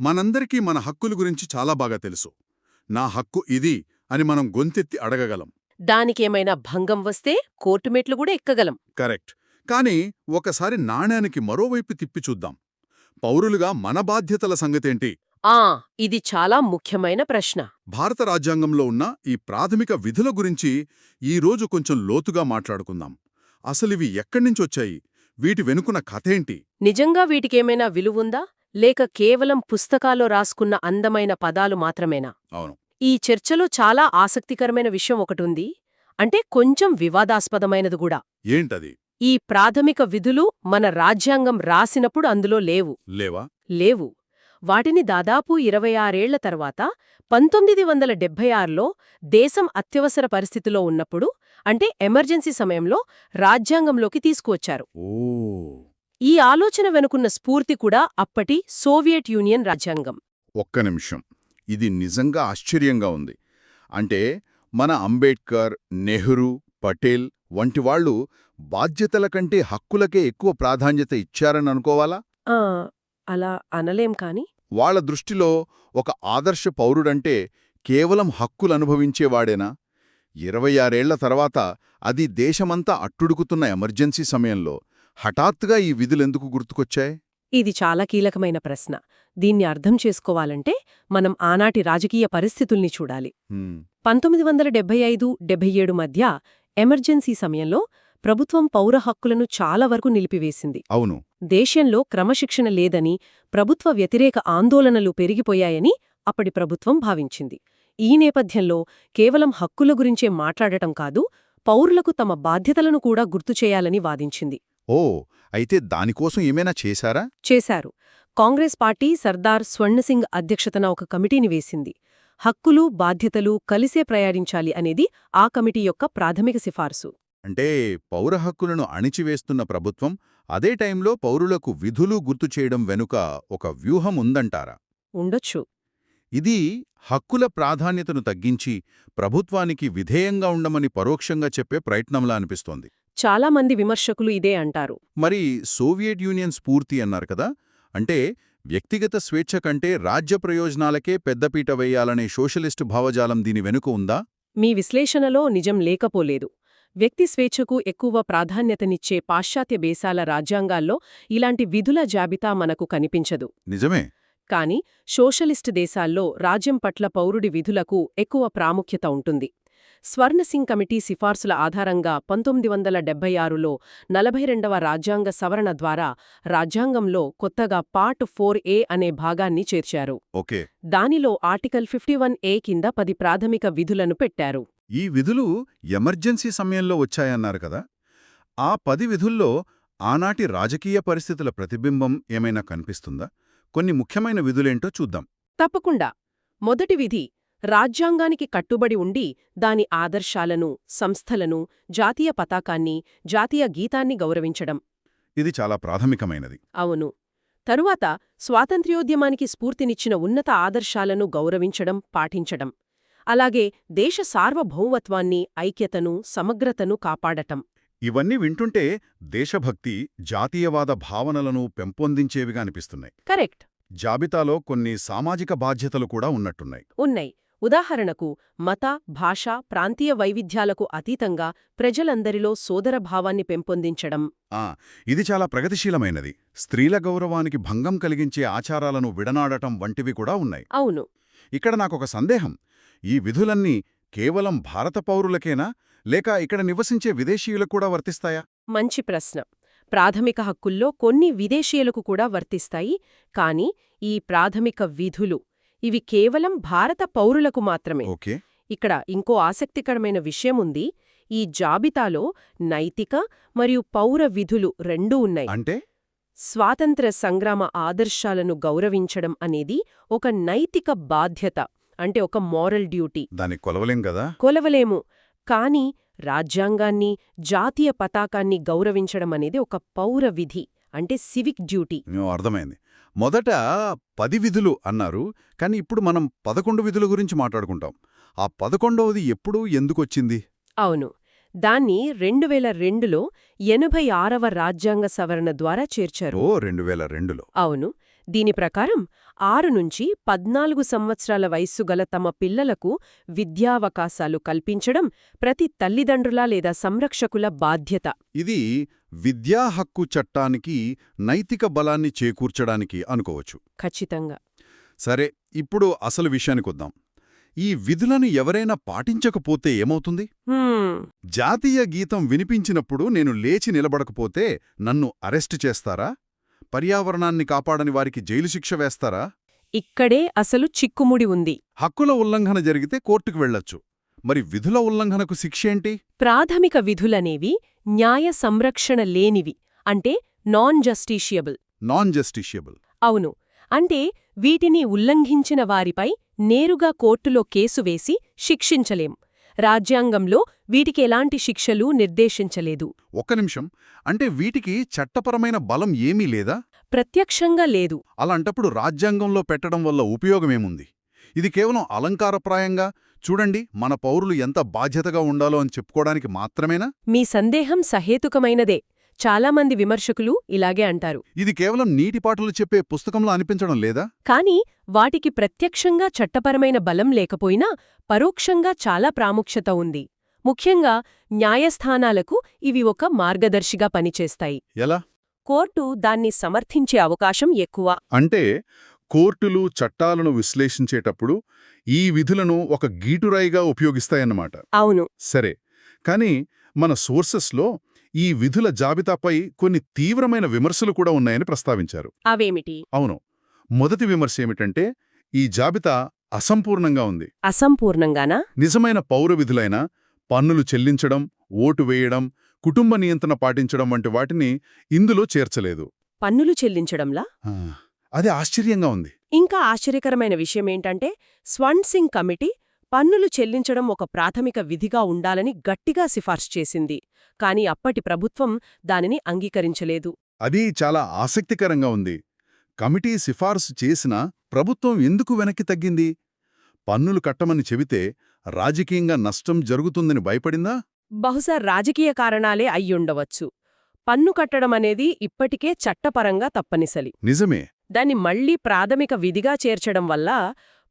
మనందరికీ మన హక్కుల గురించి చాలా బాగా తెలుసు. నా హక్కు ఇది అని మనం గొంతెత్తి అడగగలం. దానికేమైనా భంగం వస్తే కోర్టు మెట్లు కూడా ఎక్కగలం. కరెక్ట్. కానీ ఒకసారి నాణ్యానికి మరోవైపు తిప్పి చూద్దాం. పౌరులుగా మన బాధ్యతల సంగతేంటి? ఆ ఇది చాలా ముఖ్యమైన ప్రశ్న. భారత రాజ్యాంగంలో ఉన్న ఈ ప్రాథమిక విధుల గురించి ఈరోజు కొంచెం లోతుగా మాట్లాడుకుందాం. అసలివి ఎక్కడ్నించొచ్చాయి వీటి వెనుకున్న కథేంటి నిజంగా వీటికేమైనా విలువుందా? లేక కేవలం పుస్తకాల్లో రాసుకున్న అందమైన పదాలు మాత్రమేనా? అవును. ఈ చర్చలో చాలా ఆసక్తికరమైన విషయం ఒకటుంది. అంటే కొంచెం వివాదాస్పదమైనది కూడా. ఏంటది? ఈ ప్రాథమిక విధులు మన రాజ్యాంగం రాసినప్పుడు అందులో లేవు. లేవా? లేవు. వాటిని దాదాపు ఇరవై ఆరేళ్ళ తర్వాత పంతొమ్మిది వందల డెబ్బై ఆరులో దేశం అత్యవసర పరిస్థితిలో ఉన్నప్పుడు అంటే ఎమర్జెన్సీ సమయంలో రాజ్యాంగంలోకి తీసుకువచ్చారు. ఈ ఆలోచన వెనుకున్న స్ఫూర్తి కూడా అప్పటి సోవియట్ యూనియన్ రాజ్యాంగం. ఒక్క నిమిషం. ఇది నిజంగా ఆశ్చర్యంగా ఉంది. అంటే మన అంబేడ్కర్ నెహ్రూ పటేల్ వంటి వాళ్ళు బాధ్యతల కంటే హక్కులకే ఎక్కువ ప్రాధాన్యత ఇచ్చారని అనుకోవాలా? అలా అనలేం కాని. వాళ్ళ దృష్టిలో ఒక ఆదర్శ పౌరుడంటే కేవలం హక్కులు అనుభవించేవాడేనా? ఇరవై ఆరేళ్ళ తర్వాత అది దేశమంతా అట్టుడుకుతున్న ఎమర్జెన్సీ సమయంలో హఠాత్తుగా ఈ విధులెందుకు గుర్తుకొచ్చాయి? ఇది చాలా కీలకమైన ప్రశ్న. దీన్ని అర్థం చేసుకోవాలంటే మనం ఆనాటి రాజకీయ పరిస్థితుల్ని చూడాలి. పంతొమ్మిది వందల డెబ్బై ఐదు డెబ్బై ఏడు మధ్య ఎమర్జెన్సీ సమయంలో ప్రభుత్వం పౌర హక్కులను చాలా వరకు నిలిపివేసింది. అవును. దేశంలో క్రమశిక్షణ లేదని ప్రభుత్వ వ్యతిరేక ఆందోళనలు పెరిగిపోయాయని అప్పటి ప్రభుత్వం భావించింది. ఈ నేపథ్యంలో కేవలం హక్కుల గురించే మాట్లాడటం కాదు పౌరులకు తమ బాధ్యతలను కూడా గుర్తుచేయాలని వాదించింది. ఓ అయితే దానికోసం ఏమైనా చేశారా? చేశారు. కాంగ్రెస్ పార్టీ సర్దార్ స్వర్ణసింగ్ అధ్యక్షతన ఒక కమిటీని వేసింది. హక్కులు బాధ్యతలు కలిసే ప్రయాణించాలి అనేది ఆ కమిటీ యొక్క ప్రాథమిక సిఫార్సు. అంటే పౌర హక్కులను అణిచివేస్తున్న ప్రభుత్వం అదే టైంలో పౌరులకు విధులు గుర్తు చేయడం వెనుక ఒక వ్యూహం ఉందంటారా? ఉండొచ్చు. ఇది హక్కుల ప్రాధాన్యతను తగ్గించి ప్రభుత్వానికి విధేయంగా ఉండమని పరోక్షంగా చెప్పే ప్రయత్నంలా అనిపిస్తోంది. చాలామంది విమర్శకులు ఇదే అంటారు. మరి సోవియట్ యూనియన్ స్ఫూర్తి అన్నారు కదా? అంటే వ్యక్తిగత స్వేచ్ఛ కంటే రాజ్య ప్రయోజనాలకే పెద్దపీట వేయాలనే సోషలిస్టు భావజాలం దీని వెనుక ఉందా? మీ విశ్లేషణలో నిజం లేకపోలేదు. వ్యక్తి స్వేచ్ఛకు ఎక్కువ ప్రాధాన్యతనిచ్చే పాశ్చాత్య దేశాల రాజ్యాంగాల్లో ఇలాంటి విధుల జాబితా మనకు కనిపించదు. నిజమే. కాని సోషలిస్టు దేశాల్లో రాజ్యం పట్ల పౌరుడి విధులకు ఎక్కువ ప్రాముఖ్యత ఉంటుంది. స్వర్ణసింగ్ కమిటీ సిఫార్సుల ఆధారంగా పంతొమ్మిది వందల డెబ్బై ఆరులో నలభై రెండవ రాజ్యాంగ సవరణ ద్వారా రాజ్యాంగంలో కొత్తగా పార్ట్ ఫోర్ ఏ అనే భాగాన్ని చేర్చారు. ఓకే. దానిలో ఆర్టికల్ ఫిఫ్టీ వన్ ఏ కింద పది ప్రాథమిక విధులను పెట్టారు. ఈ విధులు ఎమర్జెన్సీ సమయంలో వచ్చాయన్నారు కదా. ఆ పది విధుల్లో ఆనాటి రాజకీయ పరిస్థితుల ప్రతిబింబం ఏమైనా కనిపిస్తుందా? కొన్ని ముఖ్యమైన విధులేంటో చూద్దాం. తప్పకుండా. మొదటి విధి రాజ్యాంగానికి కట్టుబడి ఉండి దాని ఆదర్శాలను సంస్థలను జాతీయ పతాకాన్ని జాతీయ గీతాన్ని గౌరవించడం. ఇది చాలా ప్రాథమికమైనది. అవును. తరువాత స్వాతంత్ర్యోద్యమానికి స్ఫూర్తినిచ్చిన ఉన్నత ఆదర్శాలను గౌరవించడం పాటించడం. అలాగే దేశ సార్వభౌమత్వాన్ని ఐక్యతను సమగ్రతను కాపాడటం. ఇవన్నీ వింటుంటే దేశభక్తి జాతీయవాద భావనలను పెంపొందించేవిగా అనిపిస్తున్నాయి. కరెక్ట్. జాబితాలో కొన్ని సామాజిక బాధ్యతలు కూడా ఉన్నట్టున్నాయి. ఉన్నాయి. ఉదాహరణకు మత భాష ప్రాంతీయ వైవిధ్యాలకు అతీతంగా ప్రజలందరిలో సోదరభావాన్ని పెంపొందించడం. ఆ ఇది చాలా ప్రగతిశీలమైనది. స్త్రీల గౌరవానికి భంగం కలిగించే ఆచారాలను విడనాడటం వంటివి కూడా ఉన్నాయి. అవును. ఇక్కడ నాకొక సందేహం. ఈ విధులన్నీ కేవలం భారత పౌరులకేనా? లేక ఇక్కడ నివసించే విదేశీయులకు కూడా వర్తిస్తాయా? మంచి ప్రశ్న. ప్రాథమిక హక్కుల్లో కొన్ని విదేశీయులకు కూడా వర్తిస్తాయి. కాని ఈ ప్రాథమిక విధులు ఇవి కేవలం భారత పౌరులకు మాత్రమే. ఓకే. ఇక్కడ ఇంకో ఆసక్తికరమైన విషయముంది ఈ జాబితాలో నైతిక మరియు పౌర విధులు రెండూ ఉన్నాయి. అంటే? స్వాతంత్ర సంగ్రామ ఆదర్శాలను గౌరవించడం అనేది ఒక నైతిక బాధ్యత అంటే ఒక మోరల్ డ్యూటీ. దాన్ని కొలవలేం కదా? కొలవలేము. కాని రాజ్యాంగాన్ని జాతీయ పతాకాన్ని గౌరవించడం అనేది ఒక పౌర విధి అంటే సివిక్ డ్యూటీ. అర్థమైంది. మొదట పది విధులు అన్నారు కానీ ఇప్పుడు మనం పదకొండు విధుల గురించి మాట్లాడుకుంటాం. ఆ పదకొండవది ఎప్పుడు ఎందుకొచ్చింది? అవును. దాన్ని రెండు వేల రెండులో ఎనభై ఆరవ రాజ్యాంగ సవరణ ద్వారా చేర్చారు. ఓ రెండు వేల రెండులో. అవును. దీని ప్రకారం ఆరు నుంచి పద్నాలుగు సంవత్సరాల వయస్సు గల తమ పిల్లలకు విద్యావకాశాలు కల్పించడం ప్రతి తల్లిదండ్రుల లేదా సంరక్షకుల బాధ్యత. ఇది విద్యా హక్కు చట్టానికి నైతిక బలాన్ని చేకూర్చడానికి అనుకోవచ్చు. ఖచ్చితంగా. సరే ఇప్పుడు అసలు విషయానికొద్దాం ఈ విధులను ఎవరైనా పాటించకపోతే ఏమవుతుంది? జాతీయ గీతం వినిపించినప్పుడు నేను లేచి నిలబడకపోతే నన్ను అరెస్టు చేస్తారా? పర్యావరణాన్ని కాపాడని వారికి జైలు శిక్ష వేస్తారా? ఇక్కడే అసలు చిక్కుముడి ఉంది. హక్కుల ఉల్లంఘన జరిగితే కోర్టుకు వెళ్ళొచ్చు. మరి విధుల ఉల్లంఘనకు శిక్షేంటి ప్రాథమిక విధులనేవి న్యాయ సంరక్షణ లేనివి అంటే నాన్ జస్టిషియబుల్ నాన్ జస్టిషియబుల్ అవును. అంటే వీటిని ఉల్లంఘించిన వారిపై నేరుగా కోర్టులో కేసు వేసి శిక్షించలేం. రాజ్యాంగంలో వీటికి ఎలాంటి శిక్షలు నిర్దేశించలేదు. ఒక్క నిమిషం. అంటే వీటికి చట్టపరమైన బలం ఏమీ లేదా? ప్రత్యక్షంగా లేదు. అలాంటప్పుడు రాజ్యాంగంలో పెట్టడం వల్ల ఉపయోగమేముంది? ఇది కేవలం అలంకారప్రాయంగా? చూడండి మన పౌరులు ఎంత బాధ్యతగా ఉండాలో అని చెప్పుకోవడానికి మాత్రమేనా? మీ సందేహం సహేతుకమైనదే. చాలామంది విమర్శకులు ఇలాగే అంటారు. ఇది కేవలం నీటిపాటలు చెప్పే పుస్తకంలో అనిపించడం లేదా? కాని వాటికి ప్రత్యక్షంగా చట్టపరమైన బలం లేకపోయినా పరోక్షంగా చాలా ప్రాముఖ్యత ఉంది. ముఖ్యంగా న్యాయస్థానాలకు ఇవి ఒక మార్గదర్శిగా పనిచేస్తాయి. ఎలా? కోర్టు దాన్ని సమర్థించే అవకాశం ఎక్కువ. అంటే కోర్టులు చట్టాలను విశ్లేషించేటప్పుడు ఈ విధులను ఒక గీటురాయిగా ఉపయోగిస్తాయన్నమాట. అవును. సరే. కానీ మన సోర్సెస్లో ఈ విధుల జాబితాపై కొన్ని తీవ్రమైన విమర్శలు కూడా ఉన్నాయని ప్రస్తావించారు. అవేమిటి? అవును. మొదటి విమర్శ ఏమిటంటే ఈ జాబితా అసంపూర్ణంగా ఉంది. అసంపూర్ణంగానా? నిజమైన పౌర విధులైన పన్నులు చెల్లించడం ఓటు వేయడం కుటుంబ నియంత్రణ పాటించడం వంటి వాటిని ఇందులో చేర్చలేదు. పన్నులు చెల్లించడంలా? అది ఆశ్చర్యంగా ఉంది. ఇంకా ఆశ్చర్యకరమైన విషయమేంటంటే స్వన్ సింగ్ కమిటీ పన్నులు చెల్లించడం ఒక ప్రాథమిక విధిగా ఉండాలని గట్టిగా సిఫార్సు చేసింది. కాని అప్పటి ప్రభుత్వం దానిని అంగీకరించలేదు. అది చాలా ఆసక్తికరంగా ఉంది. కమిటీ సిఫార్సు చేసినా ప్రభుత్వం ఎందుకు వెనక్కి తగ్గింది? పన్నులు కట్టమని చెబితే రాజకీయంగా నష్టం జరుగుతుందని భయపడిందా? బహుశా రాజకీయ కారణాలే అయ్యుండవచ్చు. పన్ను కట్టడం అనేది ఇప్పటికే చట్టపరంగా తప్పనిసలి. నిజమే. దాన్ని మళ్ళీ ప్రాథమిక విధిగా చేర్చడం వల్ల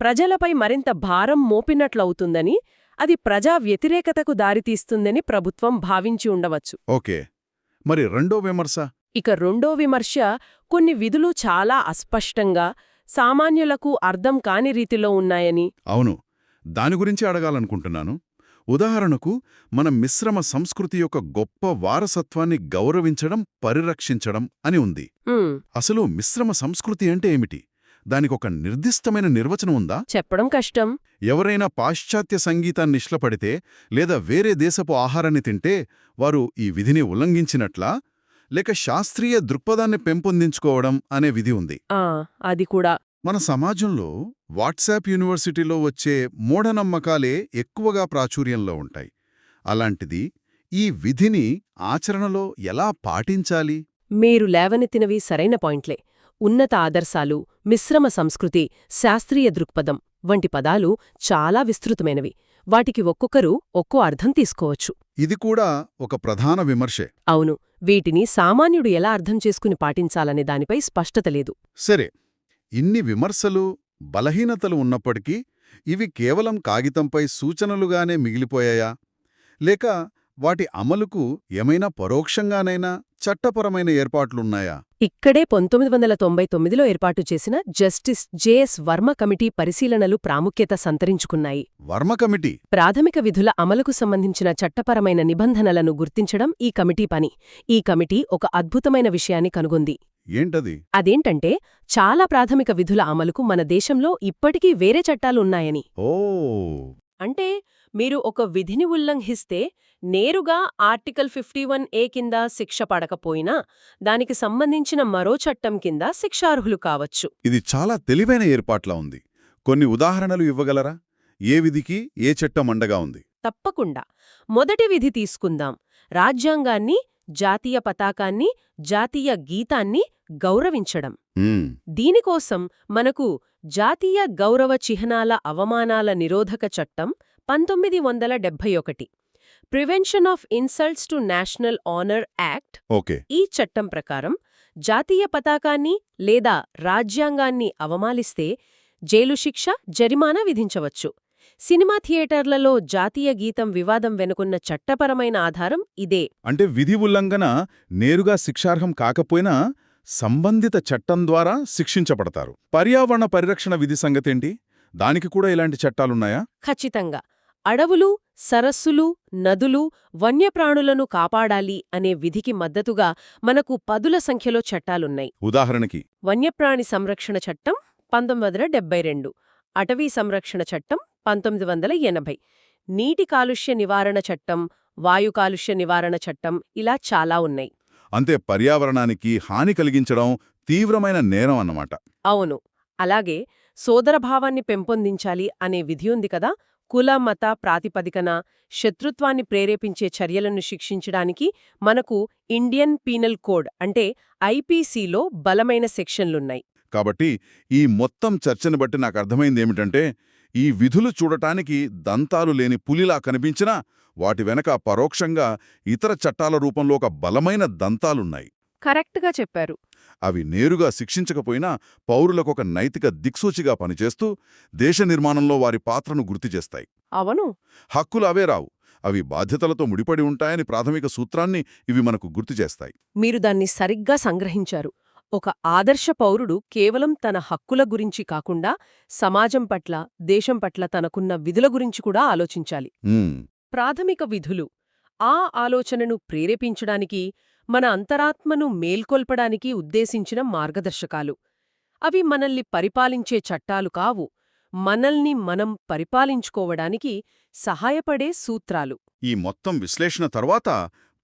ప్రజలపై మరింత భారం మోపినట్లవుతుందని అది ప్రజా వ్యతిరేకతకు దారితీస్తుందని ప్రభుత్వం భావించి ఉండవచ్చు. ఓకే. మరి రెండో విమర్శ? ఇక రెండో విమర్శ కొన్ని విధులు చాలా అస్పష్టంగా సామాన్యులకు అర్థం కాని రీతిలో ఉన్నాయని. అవును. దాని గురించి అడగాలనుకుంటున్నాను. ఉదాహరణకు మన మిశ్రమ సంస్కృతి యొక్క గొప్ప వారసత్వాన్ని గౌరవించడం పరిరక్షించడం అని ఉంది. ఉమ్, అసలు మిశ్రమ సంస్కృతి అంటే ఏమిటి? దానికొక నిర్దిష్టమైన నిర్వచనం ఉందా? చెప్పడం కష్టం. ఎవరైనా పాశ్చాత్య సంగీతాన్ని ఇష్టపడితే లేదా వేరే దేశపు ఆహారాన్ని తింటే వారు ఈ విధిని ఉల్లంఘించినట్లా? లేక శాస్త్రీయ దృక్పథాన్ని పెంపొందించుకోవడం అనే విధి ఉంది. అది కూడా. మన సమాజంలో వాట్సాప్ యూనివర్సిటీలో వచ్చే మూఢనమ్మకాలే ఎక్కువగా ప్రాచుర్యంలో ఉంటాయి. అలాంటిది ఈ విధిని ఆచరణలో ఎలా పాటించాలి? మీరు లేవనెత్తినవి సరైన పాయింట్లే. ఉన్నత ఆదర్శాలు మిశ్రమ సంస్కృతి శాస్త్రీయ దృక్పథం వంటి పదాలు చాలా విస్తృతమైనవి. వాటికి ఒక్కొక్కరు ఒక్కో అర్థం తీసుకోవచ్చు. ఇది కూడా ఒక ప్రధాన విమర్శే. అవును వీటిని సామాన్యుడు ఎలా అర్థం చేసుకుని పాటించాలనే దానిపై స్పష్టత లేదు. సరే ఇన్ని విమర్శలు బలహీనతలు ఉన్నప్పటికీ ఇవి కేవలం కాగితంపై సూచనలుగానే మిగిలిపోయాయా? లేక వాటి అమలుకు ఏమైనా పరోక్షంగానైనా చట్టపరమైన ఏర్పాట్లున్నాయా? ఇక్కడే పంతొమ్మిది వందల తొంభై తొమ్మిదిలో ఏర్పాటు చేసిన జస్టిస్ జేఎస్ వర్మ కమిటీ పరిశీలనలు ప్రాముఖ్యత సంతరించుకున్నాయి. వర్మ కమిటీ? ప్రాథమిక విధుల అమలుకు సంబంధించిన చట్టపరమైన నిబంధనలను గుర్తించడం ఈ కమిటీ పని. ఈ కమిటీ ఒక అద్భుతమైన విషయాన్ని కనుగొంది. ఏంటది? అదేంటంటే చాలా ప్రాథమిక విధుల అమలుకు మన దేశంలో ఇప్పటికీ వేరే చట్టాలున్నాయని ఓ అంటే మీరు ఒక విధిని ఉల్లంఘిస్తే నేరుగా ఆర్టికల్ ఫిఫ్టీ వన్ ఏ కింద శిక్ష పడకపోయినా దానికి సంబంధించిన మరో చట్టం కింద శిక్షార్హులు కావచ్చు. ఇది చాలా తెలివైన ఏర్పాట్లా ఉంది. కొన్ని ఉదాహరణలు ఇవ్వగలరా? ఏ విధికి ఏ చట్టం అండగా ఉంది? తప్పకుండా. మొదటి విధి తీసుకుందాం. రాజ్యాంగాన్ని జాతీయ పతాకాన్ని జాతీయ గీతాన్ని గౌరవించడం. దీనికోసం మనకు జాతీయ గౌరవ చిహ్నాల అవమానాల నిరోధక చట్టం పంతొమ్మిది వందల డెబ్భై ఒకటి. Prevention of insults to national honour act ఈ చట్టం ప్రకారం జాతీయ పతాకాన్ని లేదా రాజ్యాంగాన్ని అవమాలిస్తే జైలు శిక్ష జరిమానా విధించవచ్చు. సినిమా థియేటర్లలో జాతీయ గీతం వివాదం వెనుకున్న చట్టపరమైన ఆధారం ఇదే. అంటే విధి ఉల్లంఘన నేరుగా శిక్షార్హం కాకపోయినా సంబంధిత చట్టం ద్వారా శిక్షించబడతారు. పర్యావరణ పరిరక్షణ విధి సంగతేంటి? దానికి కూడా ఇలాంటి చట్టాలున్నాయా? ఖచ్చితంగా. అడవులు సరస్సులు నదులు వన్యప్రాణులను కాపాడాలి అనే విధికి మద్దతుగా మనకు పదుల సంఖ్యలో చట్టాలున్నాయి. ఉదాహరణకి వన్యప్రాణి సంరక్షణ చట్టం పంతొమ్మిది వందల డెబ్బై రెండు. అటవీ సంరక్షణ చట్టం పంతొమ్మిది వందల ఎనభై. నీటి కాలుష్య నివారణ చట్టం వాయు కాలుష్య నివారణ చట్టం ఇలా చాలా ఉన్నాయి. అంతే పర్యావరణానికి హాని కలిగించడం తీవ్రమైన నేరం అన్నమాట. అవును. అలాగే సోదరభావాన్ని పెంపొందించాలి అనే విధి ఉంది కదా? కుల మత ప్రాతిపదికన శత్రుత్వాన్ని ప్రేరేపించే చర్యలను శిక్షించడానికి మనకు ఇండియన్ పీనల్ కోడ్ అంటే ఐపీసీలో బలమైన సెక్షన్లున్నాయి. కాబట్టి ఈ మొత్తం చర్చను బట్టి నాకు అర్థమైంది ఏమిటంటే ఈ విధులు చూడటానికి దంతాలు లేని పులిలా కనిపించినా వాటి వెనక పరోక్షంగా ఇతర చట్టాల రూపంలో ఒక బలమైన దంతాలున్నాయి. కరెక్ట్గా చెప్పారు. అవి నేరుగా శిక్షించకపోయినా పౌరులకు ఒక నైతిక దిక్సూచిగా పనిచేస్తూ దేశ నిర్మాణంలో వారి పాత్రను గుర్తుచేస్తాయి అవును. హక్కులు అవే రావు. అవి బాధ్యతలతో ముడిపడి ఉంటాయని ప్రాథమిక సూత్రాన్ని ఇవి మనకు గుర్తుచేస్తాయి మీరు దాన్ని సరిగ్గా సంగ్రహించారు. ఒక ఆదర్శ పౌరుడు కేవలం తన హక్కుల గురించి కాకుండా సమాజం పట్ల దేశం పట్ల తనకున్న విధుల గురించి కూడా ఆలోచించాలి. ప్రాథమిక విధులు. ఆ ఆలోచనను ప్రేరేపించడానికి మన అంతరాత్మను మేల్కొల్పడానికి ఉద్దేశించిన మార్గదర్శకాలు. అవి మనల్ని పరిపాలించే చట్టాలు కావు. మనల్ని మనం పరిపాలించుకోవడానికి సహాయపడే సూత్రాలు. ఈ మొత్తం విశ్లేషణ తర్వాత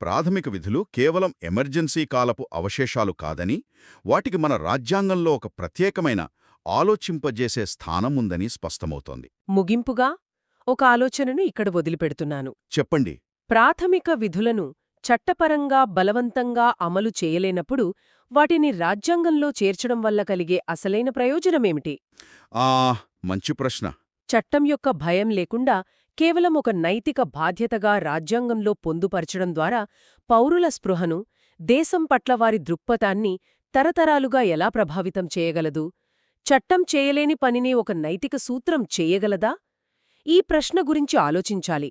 ప్రాథమిక విధులు కేవలం ఎమర్జెన్సీ కాలపు అవశేషాలు కాదని వాటికి మన రాజ్యాంగంలో ఒక ప్రత్యేకమైన ఆలోచింపజేసే స్థానం ఉందని స్పష్టమవుతోంది. ముగింపుగా ఒక ఆలోచనను ఇక్కడ వదిలిపెడుతున్నాను. చెప్పండి. ప్రాథమిక విధులను చట్టపరంగా బలవంతంగా అమలు చేయలేనప్పుడు వాటిని రాజ్యాంగంలో చేర్చడం వల్ల కలిగే అసలైన ప్రయోజనమేమిటి? ఆ మంచి ప్రశ్న. చట్టం యొక్క భయం లేకుండా కేవలం ఒక నైతిక బాధ్యతగా రాజ్యాంగంలో పొందుపరచడం ద్వారా పౌరుల స్పృహను దేశం పట్ల వారి దృక్పథాన్ని తరతరాలుగా ఎలా ప్రభావితం చేయగలదు? చట్టం చేయలేని పనిని ఒక నైతిక సూత్రం చేయగలదా? ఈ ప్రశ్న గురించి ఆలోచించాలి.